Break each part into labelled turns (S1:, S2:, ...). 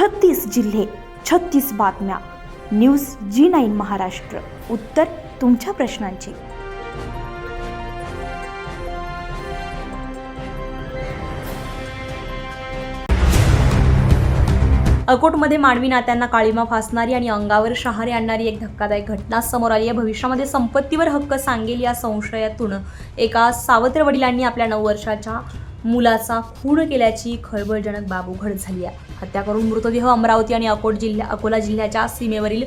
S1: छत्तीस जिल्हे छत्तीस बातम्या. News G nine Maharashtra. उत्तर तुमच्या प्रश्नांची. अकोटमध्ये मानवी नात्यांना काळीमा फासणारी आणि अंगावर शहारे आणणारी एक धक्कादायक घटना समोर आली. आहे भविष्यामध्ये संपत्तीवर हक्क सांगेल या संशयातून एका सावत्र वडिलांनी आपल्या नऊ वर्षाच्या मुलाचा खून केल्याची खळबळजनक बाब उघड झाली आहे. हत्या करून मृतदेह अमरावती आणि अकोट जिल्ह्या अकोला जिल्ह्याच्या सीमेवरील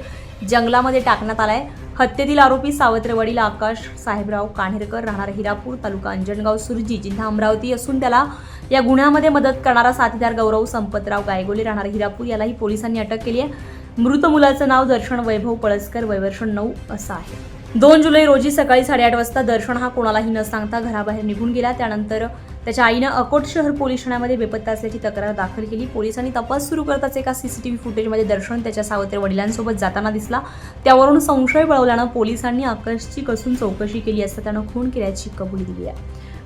S1: जंगलामध्ये टाकण्यात आलाय. हत्येतील आरोपी सावत्र वडील आकाश साहेबराव कान्हेरकर राहणार हिरापूर तालुका अंजनगाव सुरजी जिल्हा अमरावती असून त्याला या गुन्ह्यामध्ये मदत करणारा साथीदार गौरव संपतराव गायगोले राहणार हिरापूर यालाही पोलिसांनी अटक केली आहे. मृत मुलाचं नाव दर्शन वैभव पळसकर वयवर्ष नऊ असं आहे. दोन जुलै रोजी सकाळी साडेआठ वाजता दर्शन हा कोणालाही न सांगता घराबाहेर निघून गेला. त्यानंतर त्याच्या आईनं अकोट शहर पोलीस ठाण्यामध्ये बेपत्ता असल्याची तक्रार दाखल केली. पोलिसांनी तपास सुरू करताच एका सीसीटीव्ही फुटेजमध्ये दर्शन त्याच्या सावत्र वडिलांसोबत जाताना दिसला. त्यावरून संशय बळवल्यानं पोलिसांनी आकाशची कसून चौकशी केली असता त्यानं खून केल्याची कबुली दिली आहे.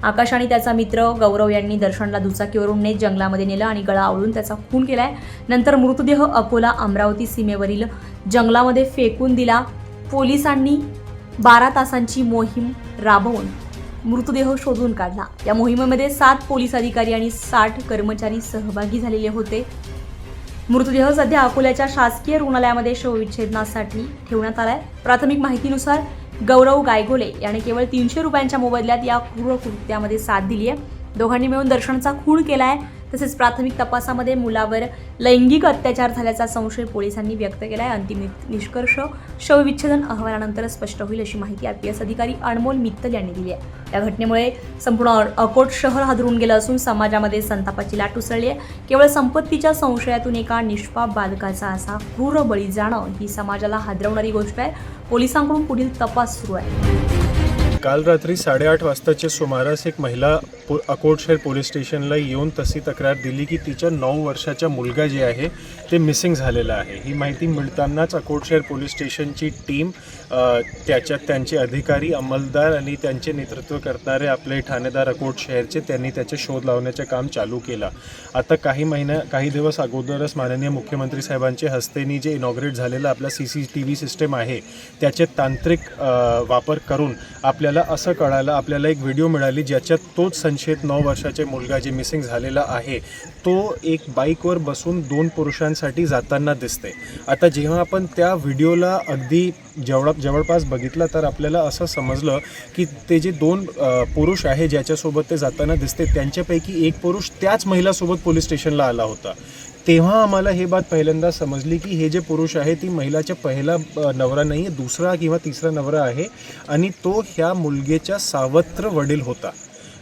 S1: आकाश आणि त्याचा मित्र गौरव यांनी दर्शनला दुचाकीवरून नेत जंगलामध्ये नेलं आणि गळा आवळून त्याचा खून केलाय. नंतर मृतदेह अकोला अमरावती सीमेवरील जंगलामध्ये फेकून दिला. पोलिसांनी बारा तासांची मोहीम राबवून मृतदेह शोधून काढला. या मोहिमेमध्ये सात पोलीस अधिकारी आणि साठ कर्मचारी सहभागी झालेले होते. मृतदेह सध्या अकोल्याच्या शासकीय रुग्णालयामध्ये शवविच्छेदनासाठी ठेवण्यात आलाय. प्राथमिक माहितीनुसार गौरव गायगोले याने केवळ तीनशे रुपयांच्या मोबदल्यात या क्रूर कृत्यामध्ये साथ दिली आहे दोघांनी मिळून दर्शनचा खून आहे तसेच प्राथमिक तपासामध्ये मुलावर लैंगिक अत्याचार झाल्याचा संशय पोलिसांनी व्यक्त केला आहे अंतिम निष्कर्ष शवविच्छेदन अहवालानंतर स्पष्ट होईल अशी माहिती आय पी एस अधिकारी अनमोल मित्तल यांनी दिली आहे. या घटनेमुळे संपूर्ण अ- अकोट शहर हादरून गेलं असून समाजामध्ये संतापाची लाट उसळली आहे. केवळ संपत्तीच्या संशयातून एका निष्पाप बालकाचा असा क्रूर बळी जाणं ही समाजाला हादरवणारी गोष्ट आहे. पोलिसांकडून पुढील तपास सुरू आहे.
S2: काल रात्री साडेआठ वाजताच्या सुमारास एक महिला पो अकोटशेर पोलीस स्टेशनला येऊन तशी तक्रार दिली की तिच्या नऊ वर्षाचा मुलगा जे आहे ते मिसिंग झालेला आहे. ही माहिती मिळतानाच अकोटशेर पोलीस स्टेशनची टीम त्याच्यात त्यांचे अधिकारी अंमलदार आणि त्यांचे नेतृत्व करणारे आपले ठाणेदार अकोट शहरचे त्यांनी त्याचे शोध लावण्याचे काम चालू केला. आता काही महिन्या काही दिवस अगोदरच माननीय मुख्यमंत्री साहेबांच्या हस्तेनी जे इनॉग्रेट झालेलं आपला C C T V system आहे त्याचे तांत्रिक वापर करून आपल्याला असं कळालं आपल्याला एक व्हिडिओ मिळाली ज्याच्यात तोच संशयित नऊ वर्षाचे मुलगा जे मिसिंग झालेला आहे तो एक बाईकवर बसून दोन पुरुषांसाठी जाताना दिसते आता जेव्हा आपण त्या व्हिडिओला अगदी जवळ जवळपास बघितलं तर आपल्याला असं समजलं की ते जे दोन पुरुष आहे ज्याच्यासोबत ते जाताना दिसते त्यांच्यापैकी एक पुरुष त्याच महिलासोबत पोलीस स्टेशनला आला होता. तेव्हा आम्हाला हे बात पहिल्यांदा समजली की हे जे पुरुष आहे ती महिलाच्या पहिला नवरा नाही दुसरा किंवा तिसरा नवरा आहे आणि तो ह्या मुलगेच्या सावत्र वडील होता.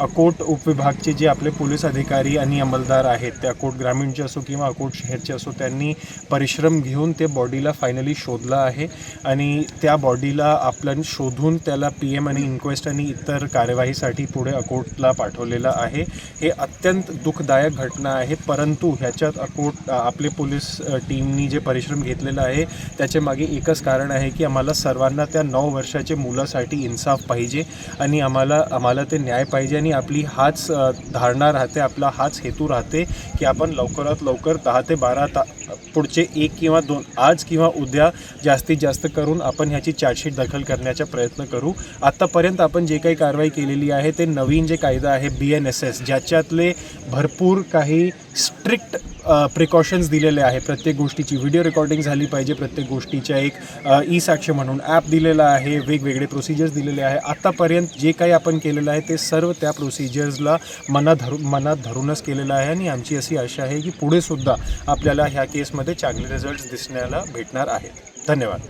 S2: अकोट उपविभागचे जे आपले पोलीस अधिकारी आणि अंमलदार आहेत ते अकोट ग्रामीणचे असो किंवा अकोट शहरचे असो त्यांनी परिश्रम घेऊन ते बॉडीला फायनली शोधलं आहे आणि त्या बॉडीला आपल्या शोधून त्याला पी एम आणि इन्क्वेस्ट आणि इतर कार्यवाहीसाठी पुढे अकोटला पाठवलेलं आहे. हे अत्यंत दुःखदायक घटना आहे परंतु ह्याच्यात अकोट आपले पोलीस टीमनी जे परिश्रम घेतलेला आहे त्याचे मागे एकच कारण आहे की आम्हाला सर्वांना त्या नऊ वर्षाच्या मुलासाठी इन्साफ पाहिजे आणि आम्हाला आम्हाला ते न्याय पाहिजे आणि आपली हाच धारणा राहते आपला हाच हेतू राहते की आपण लवकरात लवकर दहा ते बारा ता पुढचे एक किंवा दोन आज किंवा उद्या जास्तीत जास्त करून आपण ह्याची चार्जशीट दाखल करण्याचा प्रयत्न करू. आत्तापर्यंत आपण जे काही कारवाई केलेली आहे ते नवीन जे कायदा आहे बी एन एस एस ज्याच्यातले भरपूर काही स्ट्रिक्ट प्रिकॉशन्स दिलेले आहे प्रत्येक गोष्टीची व्हिडिओ रेकॉर्डिंग झाली पाहिजे. प्रत्येक गोष्टीच्या एक ई साक्ष म्हणून ॲप दिलेलं आहे. वेगवेगळे प्रोसिजर्स दिलेले आहे. आत्तापर्यंत जे काही आपण केलेलं आहे ते सर्व त्या प्रोसिजर्सला मनात धरून मनात धरूनच केलेलं आहे. आणि आमची अशी आशा आहे की पुढे सुद्धा आपल्याला ह्या केसमध्ये चांगले रिझल्ट्स दिसण्याला भेटणार आहेत. धन्यवाद.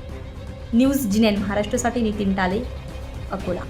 S1: न्यूज जिनेन महाराष्ट्रासाठी नितीन टाले अकोला.